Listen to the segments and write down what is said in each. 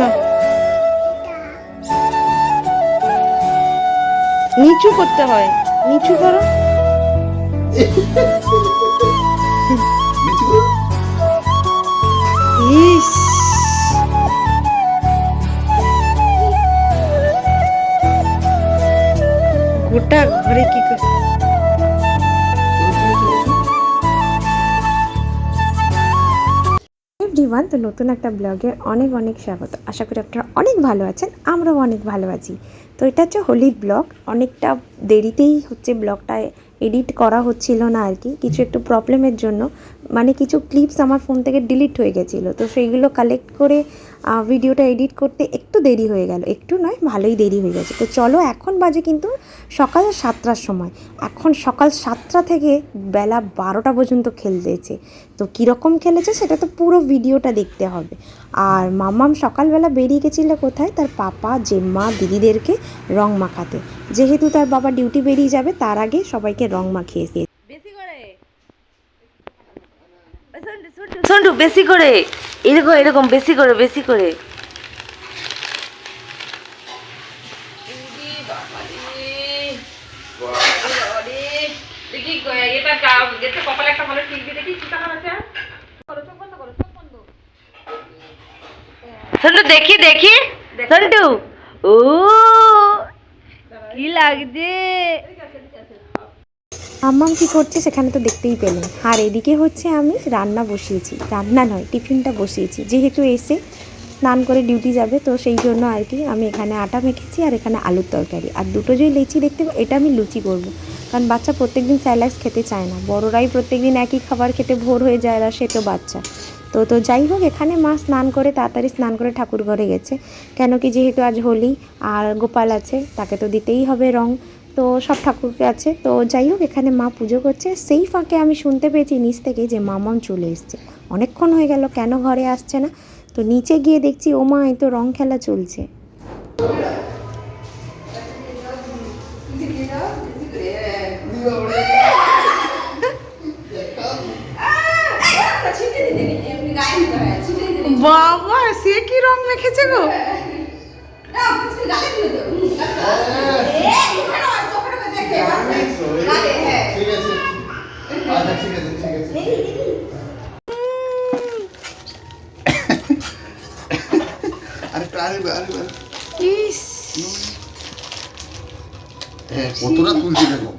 না নিচু করতে হয়। নিচু করো। ইস। গোটা ঘরে কি করে এভরিওয়ান তো নতুন একটা ব্লগে অনেক অনেক স্বাগত। আশা করি আপনারা অনেক ভালো আছেন, আমরাও অনেক ভালো আছি। তো এটা হচ্ছে হোলির ব্লগ, অনেকটা দেরিতেই হচ্ছে ব্লগটা এডিট করা হচ্ছিল না আর কি, কিছু একটু প্রবলেমের জন্য মানে কিছু ক্লিপস আমার ফোন থেকে ডিলিট হয়ে গেছিল, তো সেইগুলো কালেক্ট করে ভিডিওটা এডিট করতে একটু দেরি হয়ে গেল, একটু নয়, ভালোই দেরি হয়ে গেছে। তো চলো, এখন বাজে কিন্তু সকাল সাতটার সময়। এখন সকাল সাতটা থেকে বেলা বারোটা পর্যন্ত খেলতেছে। তো কীরকম খেলেছে সেটা তো পুরো ভিডিওটা দেখতে হবে। আর মামাম সকালবেলা বেরিয়ে গেছিল কোথায়? তার পাপা জেম্মা দিদিদেরকে রং মাখাতে। যেহেতু তার বাবা ডিউটি বেরিয়ে যাবে তার আগে সবাইকে রং মাখিয়ে দিয়ে বেশি করে। সন্টু বেশি করে। এরকম এরকম বেশি করে বেশি করে। দেখি দেখি। সন্টু ও, কি লাগছে? মাম্মাম কী করছে সেখানে তো দেখতেই পেলেন। আর এদিকে হচ্ছে আমি রান্না বসিয়েছি। রান্না নয়, টিফিনটা বসিয়েছি। যেহেতু এসে স্নান করে ডিউটি যাবে, তো সেই জন্য আর কি আমি এখানে আটা মেখেছি আর এখানে আলুর তরকারি। আর দুটো যে লেচি দেখতে এটা আমি লুচি করব। কারণ বাচ্চা প্রত্যেকদিন স্যালাক্স খেতে চায় না। বড়রাই প্রত্যেকদিন একই খাবার খেতে ভোর হয়ে যায় আর সে তো বাচ্চা। তো তো যাই হোক, এখানে মা স্নান করে তাড়াতাড়ি স্নান করে ঠাকুর ঘরে গেছে। কেন কি যেহেতু আজ হোলি আর গোপাল আছে, তাকে তো দিতেই হবে রং। তো সব ঠাকুরকে আছে। তো যাই হোক, এখানে মা পুজো করছে। সেই ফাঁকে আমি শুনতে পেয়েছি নিচ থেকে যে মামাম চলে এসছে। অনেকক্ষণ হয়ে গেল, কেন ঘরে আসছে না? তো নিচে গিয়ে দেখছি ও মা এই তো রং খেলা চলছে। বাবা সে কি রং মেখেছে গো? কতটা তুলছি দেখো।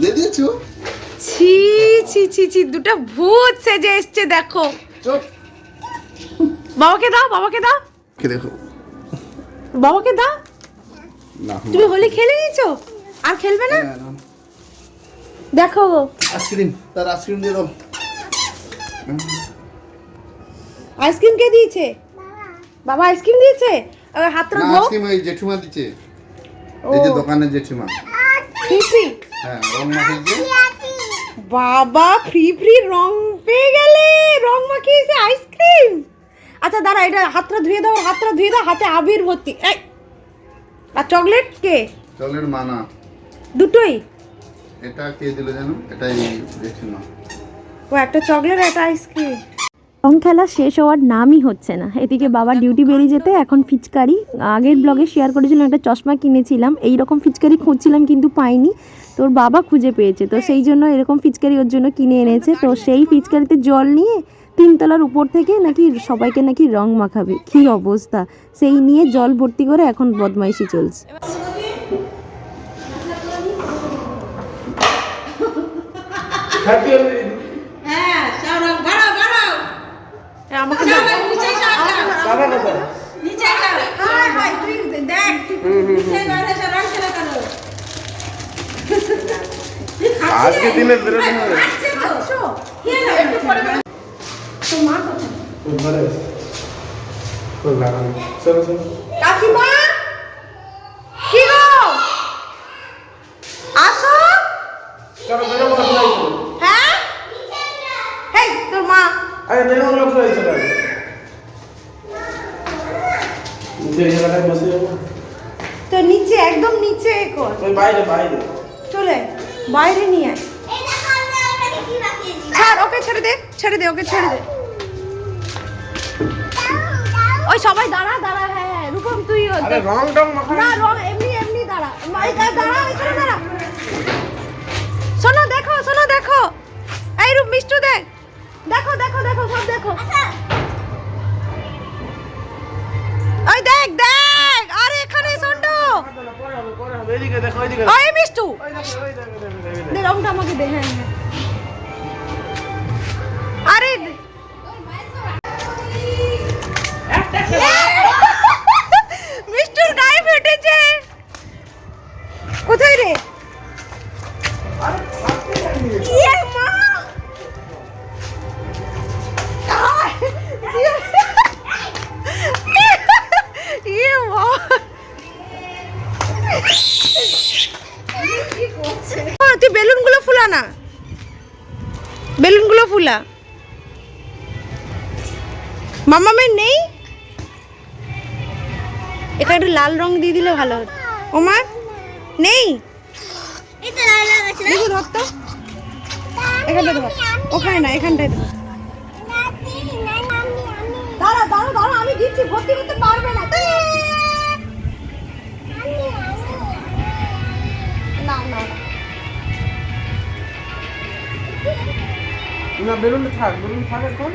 দিয়ে দিয়েছ ছি ছি ছি ছি দুটো ভূত সেজে এসছে দেখো। বাবাকে দাও বাবাকে দাও। কে দেখো? বাবাকে দাও। না তুমি হোলি খেলে নিয়েছো? আর খেলবে না। দেখো গো। আইসক্রিম তার আইসক্রিম দিয়ে দাও। আইসক্রিম কে দিয়েছে? বাবা আইসক্রিম দিয়েছে? হাতটা ধো। আইসক্রিম ওই জেঠুমা দিচ্ছে। এই যে ও। দোকানের জেঠুমা। Free free. হ্যাঁ রং মাখিয়েছে বাবা ফ্রি ফ্রি রং পেয়ে গেলে। রং মাখিয়েছে আইসক্রিম। আচ্ছা দাঁড়া এটা হাতটা ধুয়ে দাও হাতটা ধুয়ে দাও হাতে আবির ভর্তি। এই আর চকলেট কে? চলের মানা। দুটোই? এটা কে দিল জানো? এটাই জেঠুমা। ও একটা চকলেট একটা আইসক্রিম। রং খেলা শেষ হওয়ার নামই হচ্ছে না। এদিকে বাবা ডিউটি বেরিয়ে যেতে এখন ফিচকারি। আগের ব্লগে শেয়ার করেছিলাম, একটা চশমা কিনেছিলাম। এই রকম ফিচকারি খুঁজছিলাম কিন্তু পাইনি। তোর বাবা খুঁজে পেয়েছে, তো সেই জন্য এরকম ফিচকারি ওর জন্য কিনে এনেছে। তো সেই ফিচকারিতে জল নিয়ে তিনতলার উপর থেকে নাকি সবাইকে নাকি রং মাখাবে। কি অবস্থা? সেই নিয়ে জল ভর্তি করে এখন বদমাইশি চলছে। আমাকে আজকে দিনে বেরোতে হবে। ঘরে চলো চলো। কাকিমা কি গো আসো চলো বেরোবো না ফ্লাই করো হ্যাঁ হেই তোর মা আরে বেরোবো না ফ্লাই চলো বসে যাব। তো নিচে একদম নিচে এ কর ওই বাইরে বাইরে। চলে বাইরে নিয়ে আয়। ছাড় ওকে ছেড়ে দে ছেড়ে দে ওকে ছেড়ে দে। ওই সবাই দাঁড়া দাঁড়া হ্যাঁ হ্যাঁ রূপম তুই আরে রং টং মাখা না রং এমনি এমনি দাঁড়া। মাইকা দাঁড়া এখানে দাঁড়া। শোনো দেখো শোনো দেখো। এই রূপ মিষ্টু দেখ। দেখো দেখো দেখো সব দেখো। মিষ্টু! দে রংটা আমাকে দে হ্যাঁ হ্যাঁ। আরে মিষ্টুর গায়ে ফেটেছে। কোথায় রে? ইয়ে মামামের নেই? এখানে একটু লাল রং দিয়ে দিলে ভালো হতো। ওমা নেই? দেখো ধর তো এখানটা ধর। ওখানে না এখানটায় ধর। দাঁড়া দাঁড়া দাঁড়া আমি দিচ্ছি ভর্তি করতে পারবে না। না? না না না। বেলুন থাক বেলুন থাক এখন।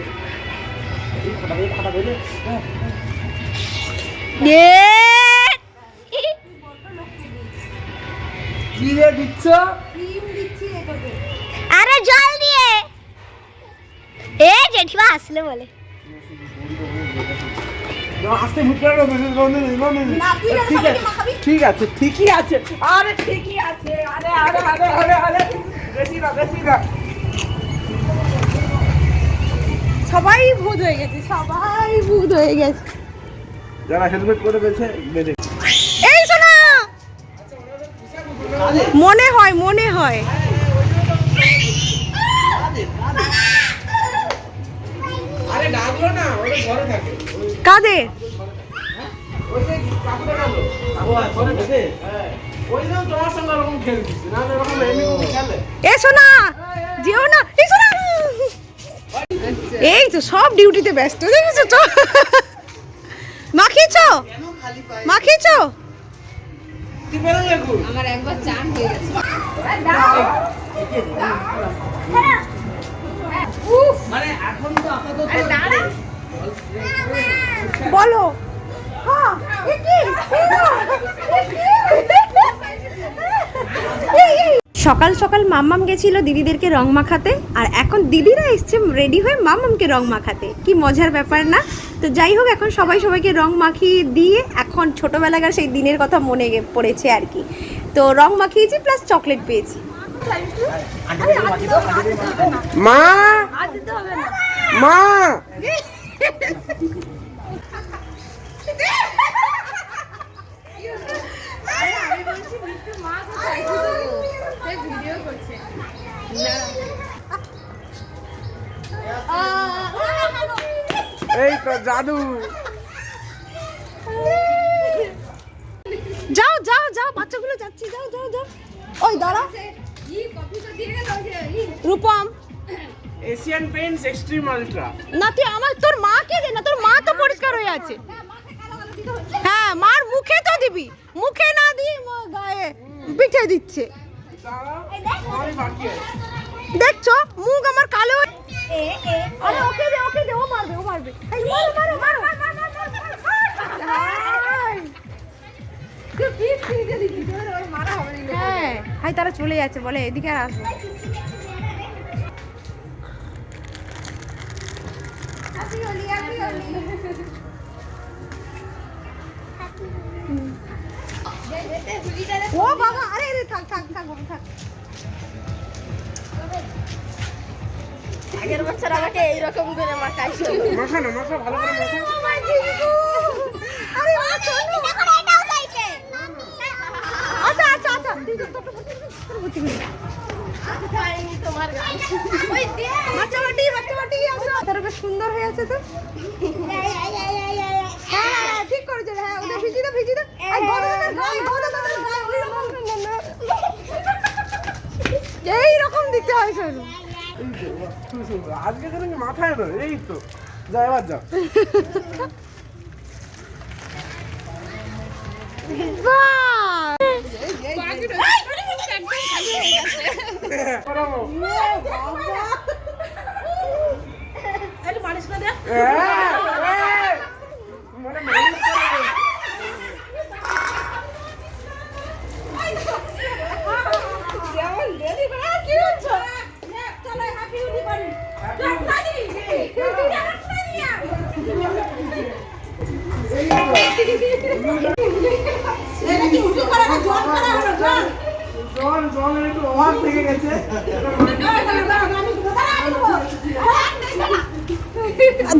দিচ্ছ? আরে জল দিয়ে। এ জেঠিমা আসলে বলে। ঠিক আছে ঠিকই আছে আরে ঠিকই আছে আরে আরে আরে আরে আরে বেশি না বেশি না। সবাই ভূত হয়ে গেছে সবাই ভূত হয়ে গেছে। যারা হেলমেট করে বেছে বেঁধে। এই শোনা! মনে হয় মনে হয়। আরে ডাকলো না ওরা ঘরে থাকে। কাদের ওই যে কাকুটা ডাকলো কাকু ঘরে বেঁধে হ্যাঁ ওই জন্য তোমার সঙ্গে ওরকম খেলছিস না এরকম এমনি খেলে। এ শোনা! যেও না এই তো সব ডিউটিতে ব্যস্ত দেখেছ তো? মাখিয়েছো? মাখিয়েছো? তুই বেরো দেখু মানে এখন তো আপাতত বলো। হ্যাঁ সকাল সকাল মাম্মাম গেছিল দিদিদেরকে রং মাখাতে আর এখন দিদিরা এসছে রেডি হয়ে মাম্মামকে রং মাখাতে। কি মজার ব্যাপার না? তো যাই হোক এখন সবাই সবাইকে রং মাখিয়ে দিয়ে এখন ছোটোবেলাকার সেই দিনের কথা মনে পড়েছে আর কি। তো রং মাখিয়েছি প্লাস চকলেট পেয়েছি। মা! মা! এই তো জাদু। যাও যাও যাও বাচ্চাগুলো যাচ্ছে যাও যাও যাও। ওই দাঁড়া Rupam. Asian Paints Extreme Ultra না তুই আমার তোর মাকে দে না তোর মা তো পরিষ্কার হয়ে আছে হ্যাঁ মার মুখে তো দিবি মুখে না দিয়ে ম- গায়ে পিঠে দিচ্ছে। দেখছ, মুখ আমার কালো। হ্যাঁ হাই। তারা চলে যাচ্ছে, বলে, এদিকে আর আসব ও বাবা আরে আরে থাক থাক থাক বাবা, থাক। আগের বছর আমাকে এইরকম করে মাখাইছো। মাখা না মাখা। ভালো মাখা আরে চলো এটাও আচ্ছা আচ্ছা আচ্ছা তুই তো- সুন্দর হয়ে আছে তো। হ্যাঁ হ্যাঁ, হ্যাঁ, ঠিক করেছে। হ্যাঁ ওটা ভিজি দাও ভিজি দাও আর গদাদার গায়ে গদাদার গায়ে ওই রকম এই রকম দিতে হয় বাহ, সুন্দর। আজকে যেন মাথায় না এই তো যা এবার যা মানে জল জলের একটু অভাব থেকে গেছে।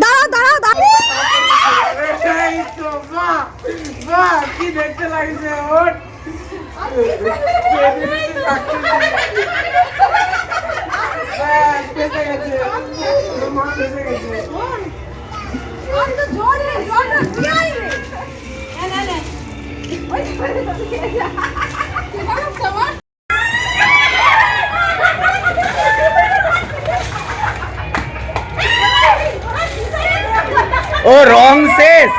দাঁড়াও দাঁড়াও দাঁড়াও। এই তো বাহ বাহ কি দেখতে লাগছে ওট ব্যাস, ফেঁসে গেছে। মা ফেঁসে গেছে। ও রং শেষ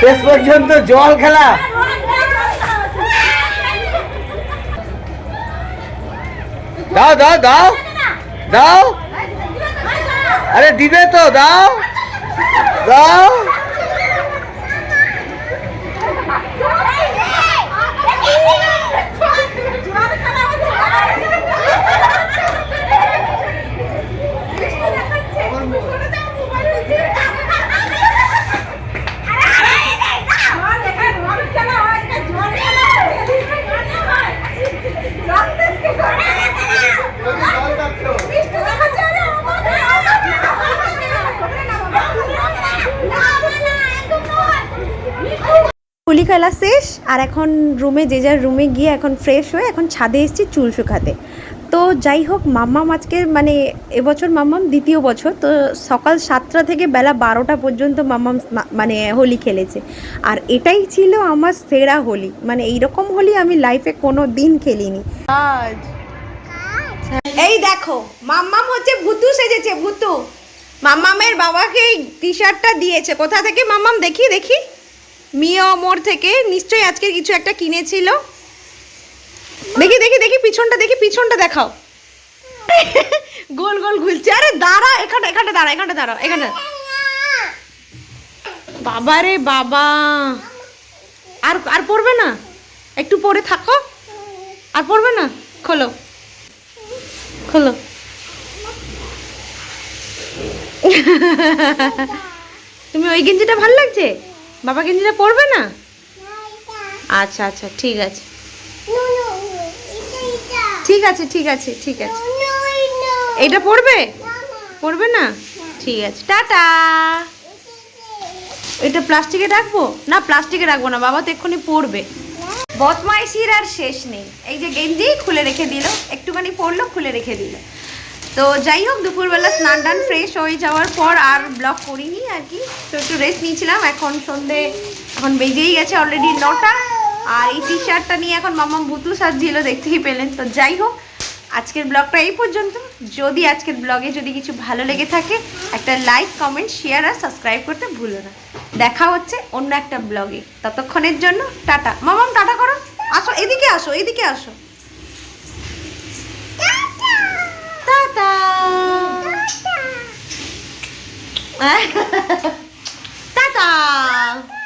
শেষ পর্যন্ত জল খেলা দাও দাও দাও দাও আরে দিবে তো দাও দাও খেলা শেষ আর এখন রুমে যে যার রুমে গিয়ে এখন ফ্রেশ হয়ে এখন ছাদে এসেছি চুল শুকাতে। তো যাই হোক মাম্মাম আজকে মানে এবছর মাম্মাম দ্বিতীয় বছর তো সকাল সাতটা থেকে বেলা বারোটা পর্যন্ত মাম্মাম মানে হোলি খেলেছে। আর এটাই ছিল আমার সেরা হোলি। মানে এইরকম হোলি আমি লাইফে কোনো দিন খেলিনি। আজ। এই দেখো মাম্মাম হচ্ছে ভুতু সেজেছে ভুতু। মাম্মামের বাবাকে এই টি শার্টটা দিয়েছে। কোথা থেকে মাম্মাম? দেখি দেখি। মিয়া মোড় থেকে নিশ্চয়ই আজকে কিছু একটা কিনেছিল। দেখি দেখি দেখি, পিছনটা দেখি, পিছনটা দেখাও। গোল গোল ঘুরছে। আরে দাঁড়া, এখানে এখানে দাঁড়া এখানে দাঁড়া, এখানে। বাবা রে বাবা। আর আর পড়বে না? একটু পরে থাকো। আর পড়বে না? খোলো। খোলো। তুমি ওই গেঞ্জিটা ভালো লাগছে? বাবা গেঞ্জিটা পরবে না? আচ্ছা আচ্ছা ঠিক আছে। ঠিক আছে ঠিক আছে ঠিক আছে। এইটা পড়বে পড়বে না ঠিক আছে টাটা। এটা প্লাস্টিকে রাখব? না প্লাস্টিকে রাখব না বাবা তো এক্ষুনি পড়বে বদমাইশির আর শেষ নেই। এই যে গেঞ্জি খুলে রেখে দিল একটুখানি পড়ল খুলে রেখে দিল। তো যাই হোক, দুপুরবেলা স্নান টান ফ্রেশ হয়ে যাওয়ার পর আর ব্লগ করিনি আর কি। তো একটু রেস্ট নিয়েছিলাম। এখন সন্ধে, এখন বেজেই গেছে অলরেডি নটা। আর এই টি শার্টটা নিয়ে এখন মাম্মা বুতু সাজছিল, দেখতেই পেলেন। তো যাই হোক, আজকের ব্লগটা এই পর্যন্ত। যদি আজকের ব্লগে যদি কিছু ভালো লেগে থাকে, একটা লাইক কমেন্ট শেয়ার আর সাবস্ক্রাইব করতে ভুলো না। দেখা হচ্ছে অন্য একটা ব্লগে ততক্ষণের জন্য টাটা। মামাম, টাটা করো। আসো, এদিকে আসো এদিকে আসো। 大当哎哈哈哈哈